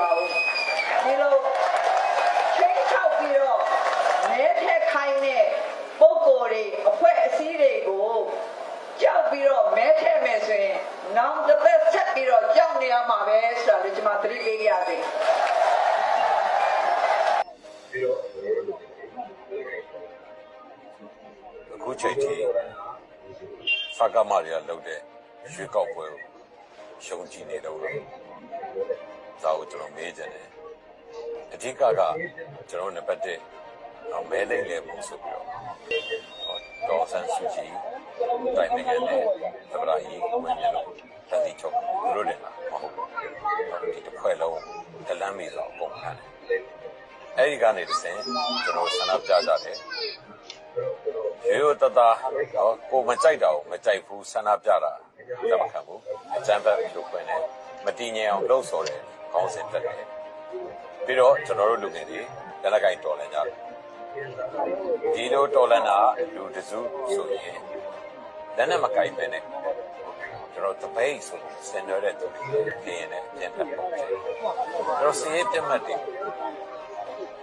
ပါဘူးဒီလိုချိန်ချောက်ပြီးတော့မဲထက်ခိုင်းတဲ့ပုံကိုယ်တွေအဖွဲ့အစည်းတွေကိုကြောက်ပြီးတော့မဲထက်မယ်ဆိုရင်နောက်တစ်သက်ဆက်ပြီးတော့ကြောက်နေရမှာပဲဆိုတာလေကျွန်မသတိပေးရစေပြီးတော့ကျွန်တော်တို့အခုချိန်ထိဖကမာရီယာလုပ်တဲ့ရွေးကောက်ပွဲကို ရှုံးကြည့်နေတော့လို့ဒါကိုကျွန်တော်မေးချင်တယ်အဓိကကကျွန်တော်နံပါတ်1အောင်မဲလိမ့်လေပုံဆိုပြီးတော့ဒေါ်ဆန်စုကြည်တိုင်းနိုင်ငံနဲ့သမရာကြီးဝင်ရလို့တတိချုပ်သူတို့လည်းမဟုတ်ဘူးဒီတစ်ဖွဲ့လုံးတလန်းမီဆိုပုံခံတယ်အဲ့ဒီကနေတစ်ဆင့်ကျွန်တော်ဆန္ဒပြကြတယ်ရိုးရိုးတသားတော့ကိုမကြိုက်တာကိုမကြိုက်ဘူးဆန္ဒပြတာလက်မခံဘူး အကြမ်းဖက်လို့ခွင့်တယ်မတည်ငြိမ်အောင်လှုပ်ဆော်တယ်ခေါင်းစဉ်တက်တယ်ပြီးတော့ကျွန်တော်တို့လူငယ်တွေလက်လက်ကင်တော်လန်ကြတယ်ဒီလိုတော်လန်တာလူတစုဆိုရင်လက်နဲ့မကင်ပဲနဲ့ကျွန်တော်တပိတ်ဆိုစင်ရတဲ့သူတွေခင်းနေပြန်ဖက်ပုံချင်ကျွန်တော်စီးရဲပြတ်မှတ်တယ်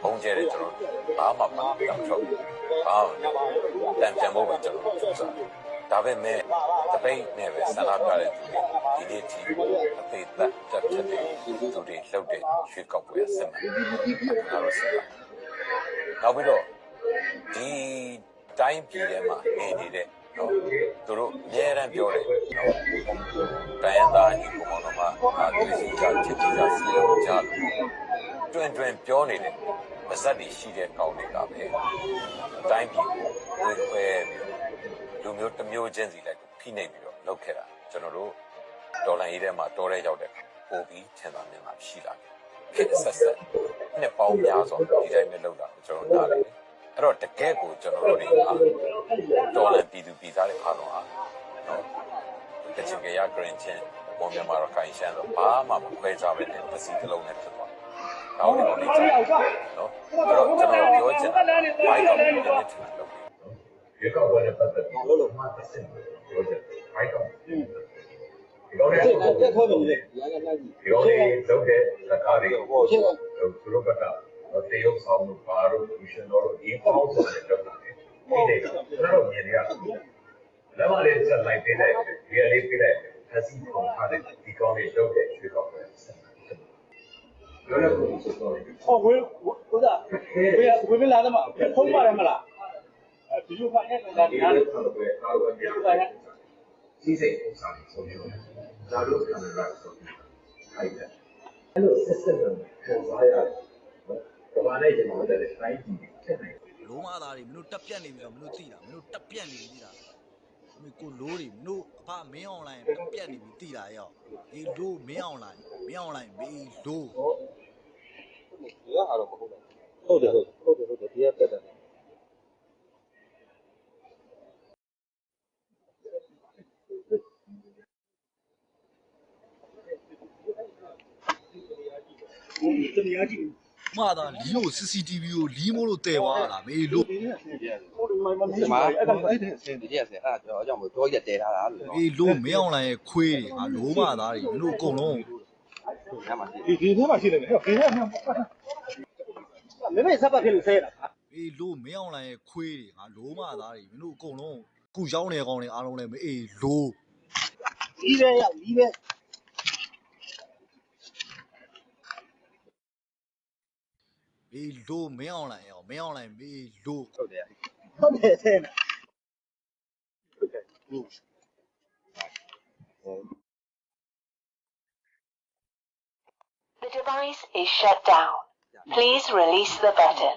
ပုံကျဲတယ်ကျွန်တော်ဘာမှမတောင်းထုတ်ဘာမှတန်ပြန်ဖို့ပဲကျွန်တော်စူးစမ်း ဒါပေမဲ့တပိတ်နဲ့ပဲဆန္ဒပြတဲ့သူတွေဒီနေ့ဒီအသေးသက်တက်ဖြစ်တဲ့သူတွေလှုပ်တဲ့ရွှေကောက်ပွဲအစစ်မှန်ဒါတော့ဆက်ပါနောက်ပြီးတော့ဒီတိုင်းပြည်ထဲမှာနေနေတဲ့နော်သူတို့အများရန်ပြောတယ်နော်တိုင်းရန်သားညီကောင်တော်မှာအာသူစီကြချစ်ကြစီလို့ကြားလို့တွင်တွင်ပြောနေတယ်ပါဇက်တွေရှိတဲ့ကောင်းတွေကပဲတိုင်းပြည်ကိုဝေခွဲပြီး လူမျိုးတစ်မျိုးချင်းစီလိုက်ကိုဖိနှိပ်ပြီးတော့လုပ်ခဲ့တာကျွန်တော်တို့ဒေါ်လာရေးထဲမှာတော်ရဲရောက်တဲ့ပို့ပြီးထင်သာမြင်မှာရှိလာတယ်ခေတ်ဆက်ဆက်နှစ်ပေါင်းများစွာဒီတိုင်းပဲလုပ်တာကိုကျွန်တော်နားလည်တယ်အဲ့တော့တကယ်ကိုကျွန်တော်တို့တွေကဒေါ်လာပြည်သူပြည်သားတွေအားလုံးဟာနော်တချင်ကြရဂရင်းချင်းပေါ်မြန်မာရခိုင်ရှမ်းတော့ဘာမှမခွဲခြားပဲနဲ့ပစီတစ်လုံးနဲ့ဖြစ်သွားတယ်နောက်တော့ဒီကြောင့်နော်အဲ့တော့ကျွန်တော်ပြောချင်တာဘိုက်ကောက်ပြီးတော့ထင်တယ်လို့ ရွေးကောက်ပွဲနဲ့ပတ်သက်ပြီးလို့လို့မှတစ်စင်ပြောချက်ဘိုက်တော့ဒီတော့လည်းတက်ထွက်လို့လေဒီတော့လေလုပ်တဲ့စကားတွေဟိုသူတို့ကတတေယုတ်ဆောင်လို့ပါတော့လူရှင်တော်တို့ဒီပေါင်းဆိုတဲ့လုပ်တာလေဒီတဲ့ကျွန်တော်မြင်ရလက်မလေးဆက်လိုက်ပေးလိုက်ဒီလေးပေးလိုက်အစီအစဉ်ထားတဲ့ဒီကောင်းလေးလုပ်တဲ့ရွေးကောက်ပွဲပြောရလို့ဆိုတော့ဟောဝေးဥစားဝေးဝေးလာတယ်မဖုံးပါတယ်မလား အဲဒီလိုဖတ်နေတာဒီဒီလိုဆက်လို့အားလုံးကြည့်စီစိတ်ဥစားလေးဆိုပြီးတော့ဇာတို့ကံရတာဆိုပြီးအဲ့ဒါအဲ့လို system ကိုပုံစားရတယ်။ဘာနဲ့ကျွန်တော်တို့လည်းတိုင်းပြည်ဖြစ်နေတယ်လုံးမသားတွေမင်းတို့တက်ပြက်နေပြီဆိုမင်းတို့သိတာမင်းတို့တက်ပြက်နေပြီသိတာမင်းကိုလိုးတွေမင်းတို့အဖမင်းအွန်လိုင်းတက်ပြက်နေပြီသိတာရောအေးလိုးမင်းအွန်လိုင်းမင်းအွန်လိုင်းမေးလိုးဟုတ်တယ်ဟုတ်တယ်ဟုတ်တယ်ဒီကတက်တယ် မသားလီကို CCTV ကိုလီမိုးလို့တဲသွားတာမေးလိုးမာအဲ့ဒါအဲ့ဒါအစင်တည်းအစင်အဲ့ဒါကျွန်တော်အကြောင်းမို့တော့ရတဲထားတာလို့အေးလိုးမင်းအွန်လိုင်းရဲ့ခွေးတွေငါလိုးမသားတွေမင်းတို့အကုန်လုံးညမှာရှိဒီဒီထဲမှာရှိတယ်ဟဲ့ဒီထဲမှာမမေစပ်ပါဖြစ်လို့ဆဲတာအေးလိုးမင်းအွန်လိုင်းရဲ့ခွေးတွေငါလိုးမသားတွေမင်းတို့အကုန်လုံးခုရောက်နေကောင်တွေအားလုံးလည်းမအေးလိုးဒီပဲရောက်ဒီပဲ အေးလိုးမင်းအွန်လိုင်းရောမင်းအွန်လိုင်းမေးလိုး ဟုတ်တယ် ဟုတ်တယ်ဆဲတာ The device is shut down. Please release the button.